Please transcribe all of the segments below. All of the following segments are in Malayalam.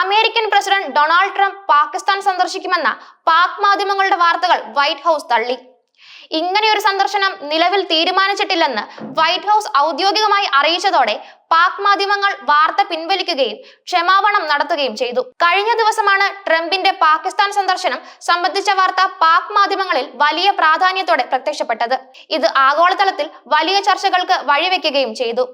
American president Donald Trump Pakistan സന്ദർശിക്കുമെന്ന Pak മാധ്യമങ്ങളുടെ വാർത്തകൾ വൈറ്റ് ഹൗസ് തള്ളി. ഇങ്ങനെ ഒരു സന്ദർശനം നിലവിൽ തീരുമാനിച്ചിട്ടില്ലെന്ന് വൈറ്റ് ഹൗസ് ഔദ്യോഗികമായി അറിയിച്ചതോടെ പാക് മാധ്യമങ്ങൾ വാർത്ത പിൻവലിക്കുകയും ക്ഷമാപണം നടത്തുകയും ചെയ്തു. കഴിഞ്ഞ ദിവസമാണ് ട്രംപിന്റെ പാകിസ്ഥാൻ സന്ദർശനം സംബന്ധിച്ച വാർത്ത പാക് മാധ്യമങ്ങളിൽ വലിയ പ്രാധാന്യത്തോടെ പ്രത്യക്ഷപ്പെട്ടത്. ഇത് ആഗോളതലത്തിൽ വലിയ ചർച്ചകൾക്ക് വഴിവെക്കുകയും ചെയ്തു.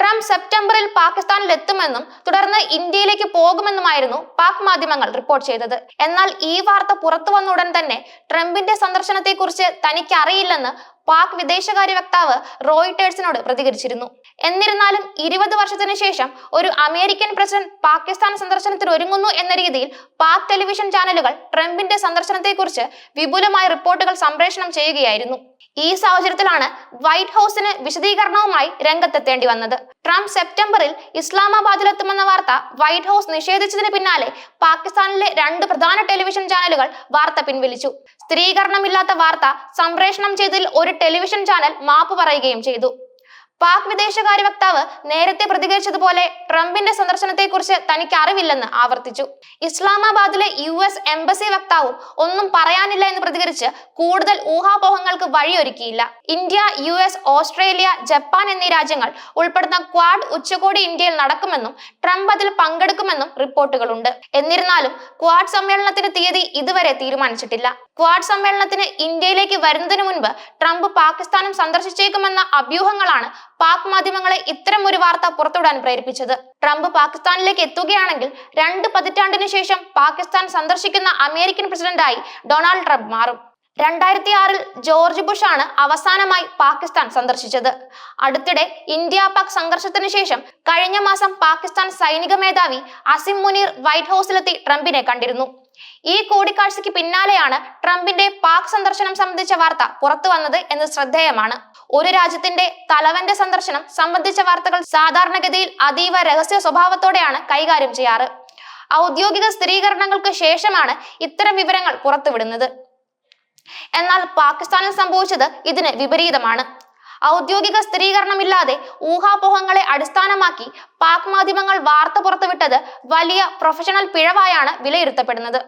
ട്രംപ് സെപ്റ്റംബറിൽ പാകിസ്ഥാനിൽ എത്തുമെന്നും തുടർന്ന് ഇന്ത്യയിലേക്ക് പോകുമെന്നുമായിരുന്നു പാക് മാധ്യമങ്ങൾ റിപ്പോർട്ട് ചെയ്തത്. എന്നാൽ ഈ വാർത്ത പുറത്തു വന്ന ഉടൻ തന്നെ ട്രംപിന്റെ സന്ദർശനത്തെക്കുറിച്ച് തനിക്ക് അറിയില്ലെന്ന് പാക് വിദേശകാര്യ വക്താവ് റോയിട്ടേഴ്സിനോട് പ്രതികരിച്ചിരുന്നു. എന്നിരുന്നാലും ഇരുപത് വർഷത്തിന് ശേഷം ഒരു അമേരിക്കൻ പ്രസിഡന്റ് പാകിസ്ഥാൻ സന്ദർശനത്തിൽ ഒരുങ്ങുന്നു എന്ന രീതിയിൽ പാക് ടെലിവിഷൻ ചാനലുകൾ ട്രംപിന്റെ സന്ദർശനത്തെക്കുറിച്ച് വിപുലമായ റിപ്പോർട്ടുകൾ സംപ്രേഷണം ചെയ്യുകയായിരുന്നു. ഈ സാഹചര്യത്തിലാണ് വൈറ്റ് ഹൗസിന് വിശദീകരണവുമായി രംഗത്തെത്തേണ്ടി വന്നത്. ട്രംപ് സെപ്റ്റംബറിൽ ഇസ്ലാമാബാദിലെത്തുമെന്ന വാർത്ത വൈറ്റ് ഹൗസ് നിഷേധിച്ചതിന് പിന്നാലെ പാകിസ്ഥാനിലെ രണ്ട് പ്രധാന ടെലിവിഷൻ ചാനലുകൾ വാർത്ത പിൻവലിച്ചു. സ്ഥിരീകരണമില്ലാത്ത വാർത്ത സംപ്രേഷണം ചെയ്തതിൽ ഒരു ടെലിവിഷൻ ചാനൽ മാപ്പ് പറയുകയും ചെയ്തു. പാക് വിദേശകാര്യ വക്താവ് നേരത്തെ പ്രതികരിച്ചതുപോലെ ട്രംപിന്റെ സന്ദർശനത്തെക്കുറിച്ച് തനിക്ക് അറിവില്ലെന്ന് ആവർത്തിച്ചു. ഇസ്ലാമാബാദിലെ യു എസ് എംബസി വക്താവും ഒന്നും പറയാനില്ല എന്ന് പ്രതികരിച്ച് കൂടുതൽ ഊഹാപോഹങ്ങൾക്ക് വഴിയൊരുക്കിയില്ല. India U S Australia Japan എന്നീ രാജ്യങ്ങൾ ഉൾപ്പെടുന്ന ക്വാഡ് ഉച്ചകോടി ഇന്ത്യയിൽ നടക്കുമെന്നും ട്രംപ് അതിൽ പങ്കെടുക്കുമെന്നും റിപ്പോർട്ടുകളുണ്ട്. എന്നിരുന്നാലും ക്വാഡ് സമ്മേളനത്തിന്റെ തീയതി ഇതുവരെ തീരുമാനിച്ചിട്ടില്ല. ക്വാഡ് സമ്മേളനത്തിന് ഇന്ത്യയിലേക്ക് വരുന്നതിന് മുൻപ് ട്രംപ് പാകിസ്ഥാനും സന്ദർശിച്ചേക്കുമെന്ന അഭ്യൂഹങ്ങളാണ് പാക് മാധ്യമങ്ങളെ ഇത്തരം ഒരു വാർത്ത പുറത്തുവിടാൻ പ്രേരിപ്പിച്ചത്. ട്രംപ് പാകിസ്ഥാനിലേക്ക് എത്തുകയാണെങ്കിൽ രണ്ട് പതിറ്റാണ്ടിന് ശേഷം പാകിസ്ഥാൻ സന്ദർശിക്കുന്ന അമേരിക്കൻ പ്രസിഡന്റായി ഡൊണാൾഡ് ട്രംപ് മാറും. രണ്ടായിരത്തി ആറിൽ ജോർജ് ബുഷ് ആണ് അവസാനമായി പാകിസ്ഥാൻ സന്ദർശിച്ചത്. അടുത്തിടെ ഇന്ത്യ പാക് സംഘർഷത്തിന് ശേഷം കഴിഞ്ഞ മാസം പാകിസ്ഥാൻ സൈനിക മേധാവി അസിം മുനീർ വൈറ്റ് ഹൗസിലെത്തി ട്രംപിനെ കണ്ടിരുന്നു. ഈ കൂടിക്കാഴ്ചയ്ക്ക് പിന്നാലെയാണ് ട്രംപിന്റെ പാക് സന്ദർശനം സംബന്ധിച്ച വാർത്ത പുറത്തു വന്നത് എന്ന് ശ്രദ്ധേയമാണ്. ഒരു രാജ്യത്തിന്റെ തലവന്റെ സന്ദർശനം സംബന്ധിച്ച വാർത്തകൾ സാധാരണഗതിയിൽ അതീവ രഹസ്യ സ്വഭാവത്തോടെയാണ് കൈകാര്യം ചെയ്യാറ്. ഔദ്യോഗിക സ്ഥിരീകരണങ്ങൾക്ക് ശേഷമാണ് ഇത്തരം വിവരങ്ങൾ പുറത്തുവിടുന്നത്. എന്നാൽ പാകിസ്ഥാനിൽ സംഭവിച്ചത് ഇതിന് വിപരീതമാണ്. ഔദ്യോഗിക സ്ഥിരീകരണമില്ലാതെ ഊഹാപോഹങ്ങളെ അടിസ്ഥാനമാക്കി പാക് മാധ്യമങ്ങൾ വാർത്ത പുറത്തുവിട്ടത് വലിയ പ്രൊഫഷണൽ പിഴവായാണ് വിലയിരുത്തപ്പെടുന്നത്.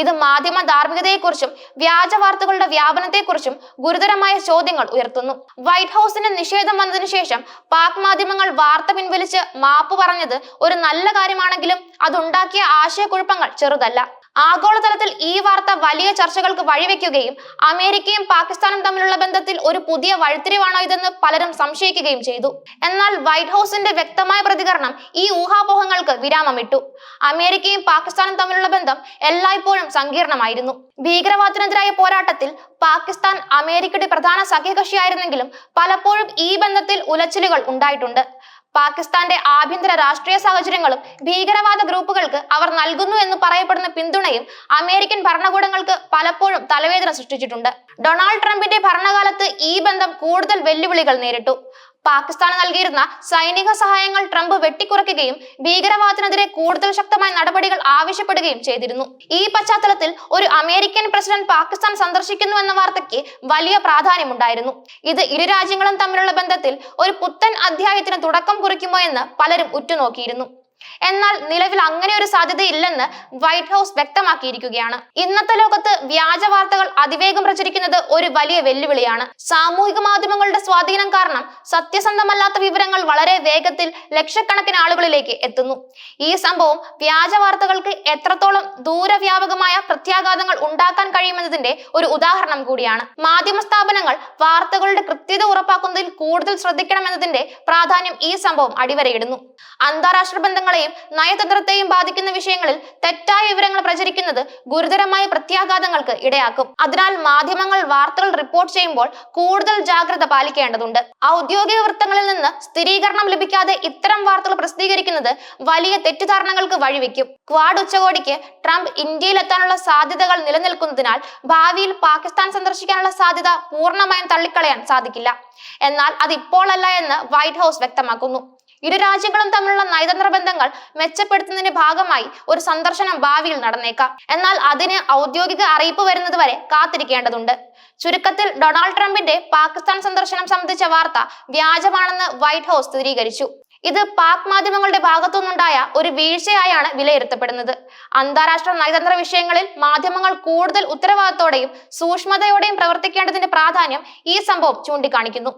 ഇത് മാധ്യമ ധാർമ്മികതയെക്കുറിച്ചും വ്യാജ വാർത്തകളുടെ വ്യാപനത്തെക്കുറിച്ചും ഗുരുതരമായ ചോദ്യങ്ങൾ ഉയർത്തുന്നു. വൈറ്റ് ഹൗസിന് നിഷേധം വന്നതിനു ശേഷം പാക് മാധ്യമങ്ങൾ വാർത്ത പിൻവലിച്ച് മാപ്പ് പറഞ്ഞത് ഒരു നല്ല കാര്യമാണെങ്കിലും അതുണ്ടാക്കിയ ആശയക്കുഴപ്പങ്ങൾ ചെറുതല്ല. ആഗോളതലത്തിൽ ഈ വാർത്ത വലിയ ചർച്ചകൾക്ക് വഴിവെക്കുകയും അമേരിക്കയും പാകിസ്ഥാനും തമ്മിലുള്ള ബന്ധത്തിൽ ഒരു പുതിയ വഴിത്തിരിവാണോ ഇതെന്ന് പലരും സംശയിക്കുകയും ചെയ്തു. എന്നാൽ വൈറ്റ് ഹൗസിന്റെ വ്യക്തമായ പ്രതികരണം ഈ ഊഹാപോഹങ്ങൾക്ക് വിരാമമിട്ടു. അമേരിക്കയും പാകിസ്ഥാനും തമ്മിലുള്ള ബന്ധം എല്ലായ്പ്പോഴും സങ്കീർണമായിരുന്നു. ഭീകരവാദത്തിനെതിരായ പോരാട്ടത്തിൽ പാകിസ്ഥാൻ അമേരിക്കയുടെ പ്രധാന സഖ്യകക്ഷിയായിരുന്നെങ്കിലും പലപ്പോഴും ഈ ബന്ധത്തിൽ ഉലച്ചിലുകൾ ഉണ്ടായിട്ടുണ്ട്. പാകിസ്ഥാന്റെ ആഭ്യന്തര രാഷ്ട്രീയ സാഹചര്യങ്ങളും ഭീകരവാദ ഗ്രൂപ്പുകൾക്ക് അവർ നൽകുന്നു എന്ന് പറയപ്പെടുന്ന പിന്തുണയും അമേരിക്കൻ ഭരണകൂടങ്ങൾക്ക് പലപ്പോഴും തലവേദന സൃഷ്ടിച്ചിട്ടുണ്ട്. ഡൊണാൾഡ് ട്രംപിന്റെ ഭരണകാലത്ത് ഈ ബന്ധം കൂടുതൽ വെല്ലുവിളികൾ നേരിട്ടു. പാകിസ്ഥാന് നൽകിയിരുന്ന സൈനിക സഹായങ്ങൾ ട്രംപ് വെട്ടിക്കുറയ്ക്കുകയും ഭീകരവാദത്തിനെതിരെ കൂടുതൽ ശക്തമായ നടപടികൾ ആവശ്യപ്പെടുകയും ചെയ്തിരുന്നു. ഈ പശ്ചാത്തലത്തിൽ ഒരു അമേരിക്കൻ പ്രസിഡന്റ് പാകിസ്ഥാൻ സന്ദർശിക്കുന്നു എന്ന വാർത്തയ്ക്ക് വലിയ പ്രാധാന്യമുണ്ടായിരുന്നു. ഇത് ഇരു രാജ്യങ്ങളും തമ്മിലുള്ള ബന്ധത്തിൽ ഒരു പുത്തൻ അധ്യായത്തിന് തുടക്കം കുറിക്കുമോ എന്ന് പലരും ഉറ്റുനോക്കിയിരുന്നു. എന്നാൽ നിലവിൽ അങ്ങനെ സാധ്യതയില്ലെന്ന് വൈറ്റ് ഹൗസ് വ്യക്തമാക്കിയിരിക്കുകയാണ്. ഇന്നത്തെ ലോകത്ത് വ്യാജ വാർത്തകൾ അതിവേഗം പ്രചരിക്കുന്നത് ഒരു വലിയ വെല്ലുവിളിയാണ്. സാമൂഹിക മാധ്യമങ്ങളുടെ സ്വാധീനം കാരണം സത്യസന്ധമല്ലാത്ത വിവരങ്ങൾ വളരെ വേഗത്തിൽ ലക്ഷക്കണക്കിന് ആളുകളിലേക്ക് എത്തുന്നു. ഈ സംഭവം വ്യാജ വാർത്തകൾക്ക് എത്രത്തോളം ദൂരവ്യാപകമായ പ്രത്യാഘാതങ്ങൾ ഉണ്ടാക്കാൻ കഴിയുമെന്നതിന്റെ ഒരു ഉദാഹരണം കൂടിയാണ്. മാധ്യമ സ്ഥാപനങ്ങൾ വാർത്തകളുടെ കൃത്യത ഉറപ്പാക്കുന്നതിൽ കൂടുതൽ ശ്രദ്ധിക്കണമെന്നതിന്റെ പ്രാധാന്യം ഈ സംഭവം അടിവരയിടുന്നു. അന്താരാഷ്ട്ര ബന്ധങ്ങളെയും നയതന്ത്രത്തെയും ബാധിക്കുന്ന വിഷയങ്ങളിൽ തെറ്റായ വിവരങ്ങൾ പ്രചരിക്കുന്നത് ഗുരുതരമായ പ്രത്യാഘാതങ്ങൾക്ക് ഇടയാക്കും. അതിനാൽ മാധ്യമങ്ങൾ വാർത്തകൾ റിപ്പോർട്ട് ചെയ്യുമ്പോൾ കൂടുതൽ ജാഗ്രത പാലിക്കേണ്ടതുണ്ട്. ഔദ്യോഗിക വൃത്തങ്ങളിൽ നിന്ന് സ്ഥിരീകരണം ലഭിക്കാതെ ഇത്തരം വാർത്തകൾ പ്രസിദ്ധീകരിക്കുന്നത് വലിയ തെറ്റിദ്ധാരണകൾക്ക് വഴിവെക്കും. ക്വാഡ് ഉച്ചകോടിക്ക് ട്രംപ് ഇന്ത്യയിലെത്താനുള്ള സാധ്യതകൾ നിലനിൽക്കുന്നതിനാൽ ഭാവിയിൽ പാകിസ്ഥാൻ സന്ദർശിക്കാനുള്ള സാധ്യത പൂർണമായും തള്ളിക്കളയാൻ സാധിക്കില്ല. എന്നാൽ അത് ഇപ്പോഴല്ല എന്ന് വൈറ്റ് ഹൗസ് വ്യക്തമാക്കുന്നു. ഇരു രാജ്യങ്ങളും തമ്മിലുള്ള നയതന്ത്ര ബന്ധങ്ങൾ മെച്ചപ്പെടുത്തുന്നതിന്റെ ഭാഗമായി ഒരു സന്ദർശനം ഭാവിയിൽ നടന്നേക്കാം. എന്നാൽ അതിന് ഔദ്യോഗിക അറിയിപ്പ് വരുന്നത് വരെ കാത്തിരിക്കേണ്ടതുണ്ട്. ചുരുക്കത്തിൽ ഡൊണാൾഡ് ട്രംപിന്റെ പാകിസ്ഥാൻ സന്ദർശനം സംബന്ധിച്ച വാർത്ത വ്യാജമാണെന്ന് വൈറ്റ് ഹൗസ് സ്ഥിരീകരിച്ചു. ഇത് പാക് മാധ്യമങ്ങളുടെ ഭാഗത്തുനിന്നുണ്ടായ ഒരു വീഴ്ചയായാണ് വിലയിരുത്തപ്പെടുന്നത്. അന്താരാഷ്ട്ര നയതന്ത്ര വിഷയങ്ങളിൽ മാധ്യമങ്ങൾ കൂടുതൽ ഉത്തരവാദിത്തോടെയും സൂക്ഷ്മതയോടെയും പ്രവർത്തിക്കേണ്ടതിന്റെ പ്രാധാന്യം ഈ സംഭവം ചൂണ്ടിക്കാണിക്കുന്നു.